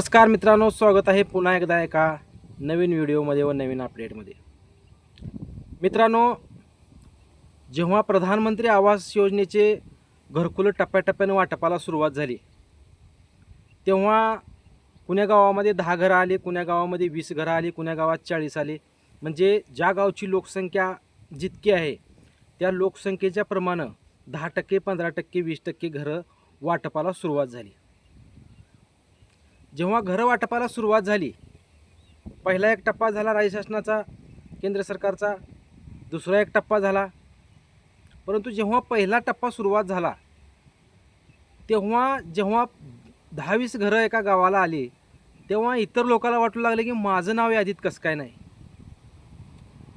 नमस्कार मित्रांनो स्वागत आहे पुन्हा एकदा एका नवीन व्हिडिओमध्ये व नवीन अपडेटमध्ये मित्रांनो जेव्हा प्रधानमंत्री आवास योजनेचे घरकुलं टप्प्याटप्प्याने वाटपाला सुरुवात झाली तेव्हा कुण्या गावामध्ये दहा घरं आली कुण्या गावामध्ये वीस घरं आली कुण्या गावात चाळीस आले म्हणजे ज्या गावची लोकसंख्या जितकी आहे त्या लोकसंख्येच्या प्रमाणं दहा टक्के पंधरा टक्के वीस टक्के घरं वाटपाला सुरुवात झाली. जेव्हा घरं वाटपाला सुरुवात झाली पहिला एक टप्पा झाला राज्य शासनाचा केंद्र सरकारचा दुसरा एक टप्पा झाला. परंतु जेव्हा पहिला टप्पा सुरुवात झाला तेव्हा जेव्हा दहावीस घरं एका गावाला आली तेव्हा इतर लोकांना वाटू लागले की माझं नाव यादीत कसं काय नाही.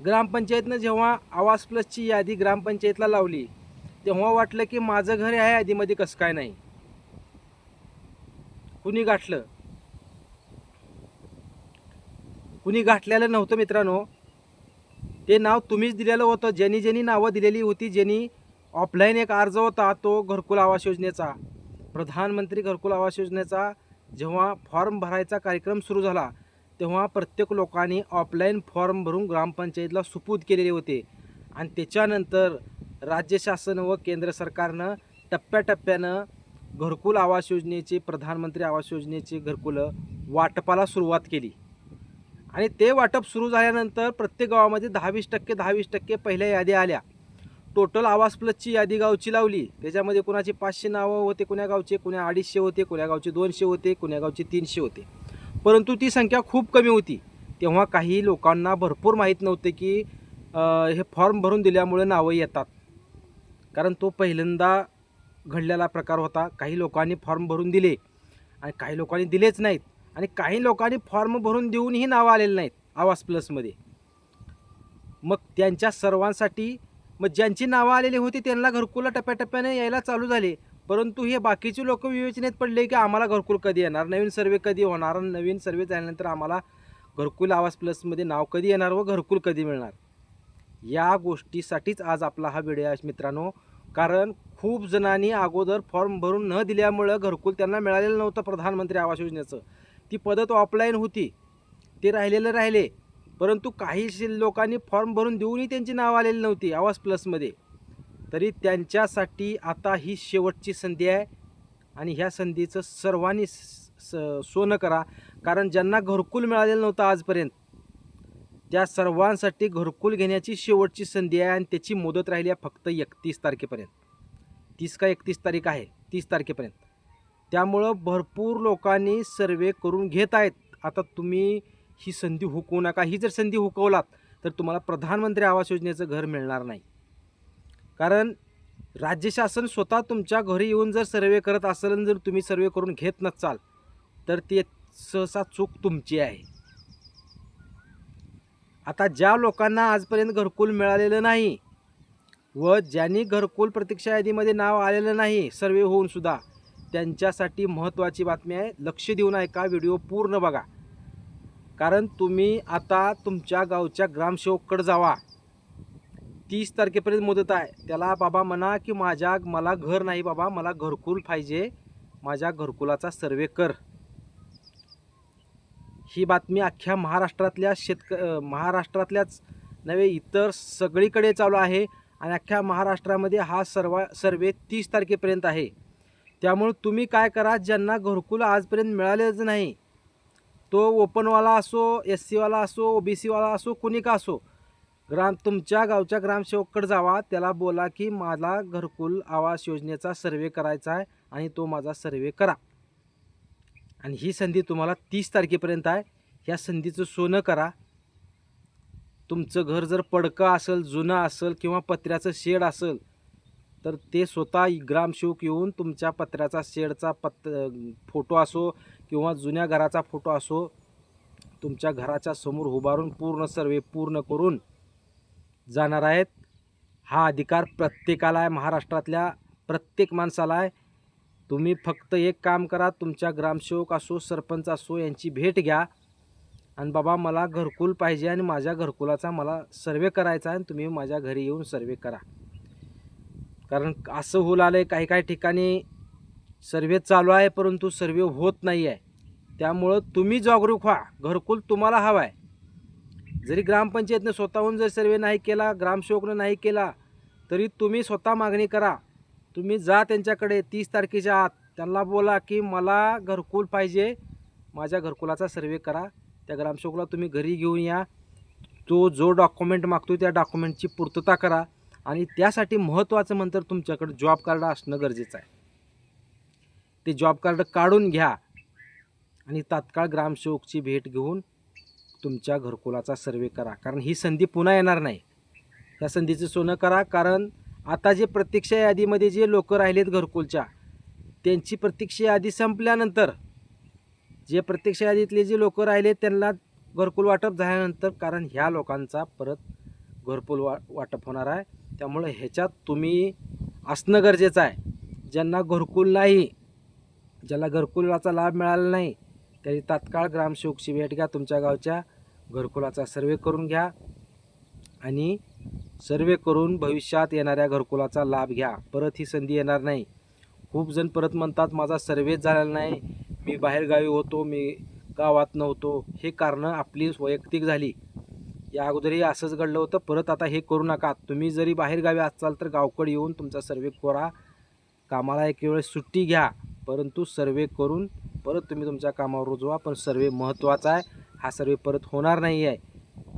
ग्रामपंचायतनं जेव्हा आवास प्लसची यादी ग्रामपंचायतला लावली तेव्हा वाटलं की माझं घर ह्या यादीमध्ये कसं काय नाही. कुणी गाठलं? कुणी गाठलेलं नव्हतं मित्रांनो. ते नाव तुम्हीच दिलेलं होतं. ज्यांनी ज्यांनी नावं दिलेली होती ज्यांनी ऑफलाईन एक अर्ज होता तो घरकुल आवास योजनेचा. प्रधानमंत्री घरकुल आवास योजनेचा जेव्हा फॉर्म भरायचा कार्यक्रम सुरू झाला तेव्हा प्रत्येक लोकांनी ऑफलाईन फॉर्म भरून ग्रामपंचायतला सुपूत केलेले होते. आणि त्याच्यानंतर राज्य शासन व केंद्र सरकारनं टप्प्याटप्प्यानं घरकुल आवास योजनेचे प्रधानमंत्री आवास योजनेचे घरकुलं वाटपाला सुरुवात केली. आणि ते वाटप सुरू झाल्यानंतर प्रत्येक गावामध्ये दहावीस टक्के दहावीस टक्के पहिल्या याद्या आल्या. टोटल आवास प्लसची यादी गावची लावली. त्याच्यामध्ये कुणाची पाचशे नावं होते कुण्या गावचे कुण्या अडीचशे होते कुण्या गावचे दोनशे होते कुण्या गावचे तीनशे होते. परंतु ती संख्या खूप कमी होती. तेव्हा काही लोकांना भरपूर माहीत नव्हते की हे फॉर्म भरून दिल्यामुळे नावं येतात. कारण तो पहिल्यांदा घडलेला प्रकार होता. काही लोकांनी फॉर्म भरून दिले. आणि काही लोकांनी दिलेच नाहीत. आणि काही लोकांनी फॉर्म भरून देऊनही नावं आलेली नाहीत आवास प्लसमध्ये मग त्यांच्या सर्वांसाठी मग ज्यांची नावं आलेली होती त्यांना घरकुला टप्प्याटप्प्याने यायला चालू झाले. परंतु हे बाकीचे लोक विवेचनेत पडले की आम्हाला घरकुल कधी येणार? नवीन सर्वे कधी होणार? नवीन सर्वे झाल्यानंतर आम्हाला घरकुल आवास प्लसमध्ये नाव कधी येणार व घरकुल कधी मिळणार? या गोष्टीसाठीच आज आपला हा व्हिडिओ आहे मित्रांनो. कारण खूप जणांनी अगोदर फॉर्म भरून न दिल्यामुळं घरकुल त्यांना मिळालेलं नव्हतं प्रधानमंत्री आवास योजनेचं. ती पदत ऑफलाईन होती. ते राहिलेलं राहिले. परंतु काही लोकांनी फॉर्म भरून देऊनही त्यांची नाव आलेली नव्हती आवाज प्लसमध्ये तरी त्यांच्यासाठी आता ही शेवटची संधी आहे आणि ह्या संधीचं सर्वांनी स- स- सोनं करा. कारण ज्यांना घरकुल मिळालेलं नव्हतं आजपर्यंत त्या सर्वांसाठी घरकुल घेण्याची शेवटची संधी आहे आणि त्याची मुदत राहिली आहे फक्त एकतीस तारखेपर्यंत. तीस का एकतीस तारीख आहे? तीस तारखेपर्यंत. त्यामुळं भरपूर लोकांनी सर्वे करून घेत आहेत. आता तुम्ही ही संधी हुकवू नका. ही जर संधी हुकवलात तर तुम्हाला प्रधानमंत्री आवास योजनेचं घर मिळणार नाही. कारण राज्य शासन स्वतः तुमच्या घरी येऊन जर सर्वे करत असेल आणि जर तुम्ही सर्वे करून घेत नसाल तर ते सहसा चूक तुमची आहे. आता ज्या लोकांना आजपर्यंत घरकुल मिळालेलं नाही व ज्यांनी घरकुल प्रतीक्षा यादीमध्ये नाव आलेलं नाही सर्वे होऊन सुद्धा त्यांच्यासाठी महत्त्वाची बातमी आहे. लक्ष देऊन ऐका व्हिडिओ पूर्ण बघा. कारण तुम्ही आता तुमच्या गावच्या ग्रामसेवककडे जावा. तीस तारखेपर्यंत मुदत आहे. त्याला बाबा म्हणा की माझ्या मला घर नाही बाबा मला घरकुल पाहिजे. माझ्या घरकुलाचा सर्वे कर. ही बातमी अख्ख्या महाराष्ट्रातल्या शेतक महाराष्ट्रातल्याच नव्हे इतर सगळीकडे चालू आहे. आणि अख्ख्या महाराष्ट्रामध्ये हा सर्व सर्वे तीस तारखेपर्यंत आहे. त्यामुळे तुम्ही काय करा ज्यांना घरकुल आजपर्यंत मिळालेच नाही तो ओपनवाला असो एस सीवाला असो ओ बी सीवाला असो कुणी का असो ग्राम तुमच्या गावच्या ग्रामसेवककडे जावा त्याला बोला की माझा घरकुल आवास योजनेचा सर्वे करायचा आहे आणि तो माझा सर्वे करा. आणि ही संधी तुम्हाला तीस तारखेपर्यंत आहे ह्या संधीचं सोनं करा. तुमचं घर जर पडकं असेल जुनं असेल किंवा पत्र्याचं शेड असेल तर ते स्वतः ग्रामसेवक येऊन तुमच्या पत्र्याचा शेडचा पत फोटो असो किंवा जुन्या घराचा फोटो असो तुमच्या घराच्या समोर उभारून पूर्ण सर्वे पूर्ण करून जाणार आहेत. हा अधिकार प्रत्येकाला आहे महाराष्ट्रातल्या प्रत्येक माणसाला आहे. तुम्ही फक्त एक काम करा तुमच्या ग्रामसेवक असो सरपंच असो यांची भेट घ्या. आणि बाबा मला घरकुल पाहिजे आणि माझ्या घरकुलाचा मला सर्वे करायचा आहे आणि तुम्ही माझ्या घरी येऊन सर्वे करा. कारण असं होऊ आलं आहे काही काही ठिकाणी सर्वे चालू आहे परंतु सर्वे होत नाही आहे. त्यामुळं तुम्ही जागरूक व्हा. घरकुल तुम्हाला हवा आहे जरी ग्रामपंचायतनं स्वतःहून जर सर्वे नाही केला ग्रामसेवकनं नाही केला तरी तुम्ही स्वतः मागणी करा. तुम्ही जा त्यांच्याकडे तीस तारखेच्या आत. त्यांना बोला की मला घरकुल पाहिजे. माझ्या घरकुलाचा सर्वे करा. त्या ग्रामसेवकला तुम्ही घरी घेऊन या. तो जो डॉक्युमेंट मागतो त्या डॉक्युमेंटची पूर्तता करा. आणि त्यासाठी महत्त्वाचं म्हणतर तुमच्याकडं जॉब कार्ड असणं गरजेचं आहे. ते जॉब कार्ड काढून घ्या आणि तात्काळ ग्रामसेवकची भेट घेऊन तुमच्या घरकुलाचा सर्वे करा. कारण ही संधी पुन्हा येणार नाही. त्या संधीचं सोनं करा. कारण आता जे प्रतीक्षा यादीमध्ये जे लोक राहिलेत घरकुलच्या त्यांची प्रतीक्षा यादी संपल्यानंतर जे प्रतीक्षा यादीतले जे लोक राहिले त्यांना घरकुल वाटप झाल्यानंतर कारण ह्या लोकांचा परत घरकुल वा वाटप होणार आहे. त्यामुळे ह्याच्यात तुम्ही असणं गरजेचं आहे. ज्यांना घरकुल नाही ज्याला घरकुलाचा लाभ मिळाला नाही त्याची तात्काळ ग्रामसेवकची भेट घ्या तुमच्या गावच्या घरकुलाचा सर्वे करून घ्या आणि सर्वे करून भविष्यात येणाऱ्या घरकुलाचा लाभ घ्या. परत ही संधी येणार नाही. खूप जण परत म्हणतात माझा सर्वेच झालेला नाही. मी बाहेरगावी होतो मी गावात नव्हतो. हे कारणं आपली वैयक्तिक झाली. या अगोदरही असंच घडलं होतं. परत आता हे करू नका. तुम्ही जरी बाहेरगावी असाल तर गावकड येऊन तुमचा सर्वे करा. कामाला एक वेळेस सुट्टी घ्या. परंतु सर्वे करून परत तुम्ही तुमच्या कामावर रुजवा पण सर्वे महत्त्वाचा आहे. हा सर्वे परत होणार नाही आहे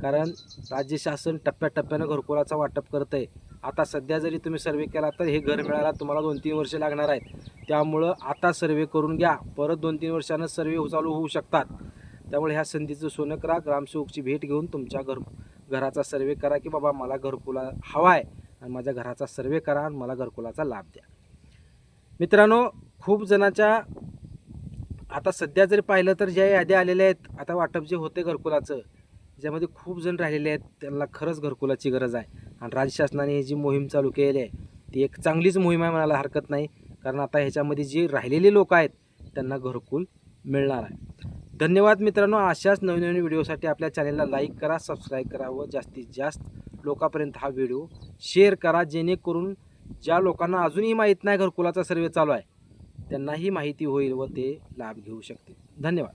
कारण राज्य शासन टप्प्याटप्प्यानं घरकुलाचा वाटप करत आहे आता सध्या जरी तुम्ही सर्वे केला तर हे घर मिळायला तुम्हाला दोन तीन वर्ष लागणार आहेत. त्यामुळं आता सर्वे करून घ्या. परत दोन तीन वर्षानं सर्वे चालू होऊ शकतात. त्यामुळे ह्या संधीचं सोनं करा ग्रामसेवकची भेट घेऊन तुमच्या घर घराचा सर्वे करा की बाबा मला घरकुला हवा आहे. आणि माझ्या घराचा सर्वे करा आणि मला घरकुलाचा लाभ द्या. मित्रांनो खूप जणाच्या आता सध्या जरी पाहिलं तर ज्या याद्या आलेल्या आहेत आता वाटप जे होते घरकुलाचं ज्यामध्ये खूप जण राहिलेले आहेत त्यांना खरंच घरकुलाची गरज आहे. आणि राज्य शासनाने ही जी मोहीम चालू केलेली आहे ती एक चांगलीच मोहीम आहे म्हणायला हरकत नाही. कारण आता ह्याच्यामध्ये जी राहिलेली लोक आहेत त्यांना घरकुल मिळणार आहे. धन्यवाद मित्रांनो. अशाच नवीन नवीन व्हिडिओसाठी आपल्या चॅनलला लाईक करा सबस्क्राईब करा व जास्तीत जास्त लोकांपर्यंत हा व्हिडिओ शेअर करा जेणेकरून ज्या लोकांना अजूनही माहीत नाही घरकुलाचा सर्वे चालू आहे त्यांनाही माहिती होईल व ते लाभ घेऊ शकतील. धन्यवाद.